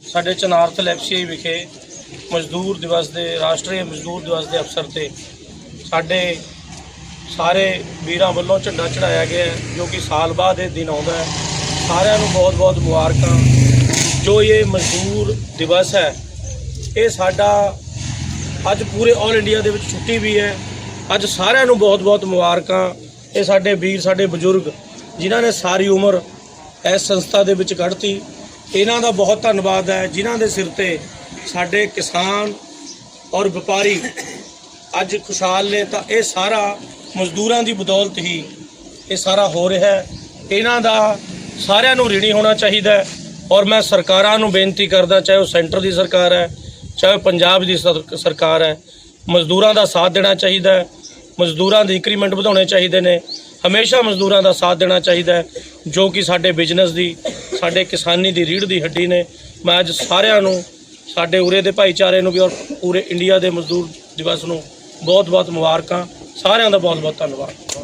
ਸਾਡੇ ਚਨਾਰਥਲ ਐਫਸੀਆਈ ਵਿਖੇ ਮਜ਼ਦੂਰ ਦਿਵਸ ਦੇ, ਰਾਸ਼ਟਰੀ ਮਜ਼ਦੂਰ ਦਿਵਸ ਦੇ ਅਵਸਰ ਤੇ ਸਾਡੇ ਸਾਰੇ ਵੀਰਾਂ ਵੱਲੋਂ ਝੰਡਾ ਚੜਾਇਆ ਗਿਆ ਜੋ ਕਿ ਸਾਲ ਬਾਅਦ ਇਹ ਦਿਨ ਆਉਂਦਾ ਹੈ। ਸਾਰਿਆਂ ਨੂੰ ਬਹੁਤ-ਬਹੁਤ ਮੁਬਾਰਕਾਂ। ਜੋ ਇਹ ਮਜ਼ਦੂਰ ਦਿਵਸ ਹੈ, ਇਹ ਸਾਡਾ ਅੱਜ ਪੂਰੇ ਆਲ ਇੰਡੀਆ ਦੇ ਵਿੱਚ ਛੁੱਟੀ ਵੀ ਹੈ। ਅੱਜ ਸਾਰਿਆਂ ਨੂੰ ਬਹੁਤ-ਬਹੁਤ ਮੁਬਾਰਕਾਂ। ਇਹ ਸਾਡੇ ਵੀਰ, ਸਾਡੇ ਬਜ਼ੁਰਗ, ਜਿਨ੍ਹਾਂ ਨੇ ਸਾਰੀ ਉਮਰ ਇਸ ਸੰਸਥਾ ਦੇ ਵਿੱਚ ਕੱਢਤੀ। ਇਹਨਾਂ ਦਾ ਬਹੁਤ ਧੰਨਵਾਦ ਹੈ, ਜਿਨ੍ਹਾਂ ਦੇ ਸਿਰ ਤੇ ਸਾਡੇ ਕਿਸਾਨ ਔਰ ਵਪਾਰੀ ਅੱਜ ਖੁਸ਼ਹਾਲ ਨੇ, ਤਾਂ ਇਹ ਸਾਰਾ ਮਜ਼ਦੂਰਾਂ ਦੀ ਬਦੌਲਤ ਹੀ ਇਹ ਸਾਰਾ ਹੋ ਰਿਹਾ ਹੈ। ਇਹਨਾਂ ਦਾ ਸਾਰਿਆਂ ਨੂੰ ঋਣੀ ਹੋਣਾ ਚਾਹੀਦਾ ਹੈ ਔਰ ਮੈਂ ਸਰਕਾਰਾਂ ਨੂੰ ਬੇਨਤੀ ਕਰਦਾ, ਚਾਹੇ ਉਹ ਸੈਂਟਰ ਦੀ ਸਰਕਾਰ ਹੈ, ਚਾਹੇ ਉਹ ਪੰਜਾਬ ਦੀ ਸਰ- ਸਰਕਾਰ ਹੈ, ਮਜ਼ਦੂਰਾਂ ਦਾ ਸਾਥ ਦੇਣਾ ਚਾਹੀਦਾ ਹੈ, ਮਜ਼ਦੂਰਾਂ ਦੇ ਇੰਕਰੀਮੈਂਟ ਵਧਾਉਣੇ ਚਾਹੀਦੇ ਨੇ, ਹਮੇਸ਼ਾ ਮਜ਼ਦੂਰਾਂ ਦਾ ਸਾਥ ਦੇਣਾ ਚਾਹੀਦਾ ਜੋ ਕਿ ਸਾਡੇ ਬਿਜ਼ਨਸ ਦੀ ਸਾਡੇ ਕਿਸਾਨੀ ਦੀ ਰੀੜ੍ਹ ਦੀ ਹੱਡੀ ਨੇ। ਮੈਂ ਅੱਜ ਸਾਰਿਆਂ ਨੂੰ, ਸਾਡੇ ਉਰੇ ਦੇ ਭਾਈਚਾਰੇ ਨੂੰ ਵੀ ਔਰ ਪੂਰੇ ਇੰਡੀਆ ਦੇ ਮਜ਼ਦੂਰ ਦਿਵਸ ਨੂੰ ਬਹੁਤ ਬਹੁਤ ਮੁਬਾਰਕਾਂ। ਸਾਰਿਆਂ ਦਾ ਬਹੁਤ ਬਹੁਤ ਧੰਨਵਾਦ।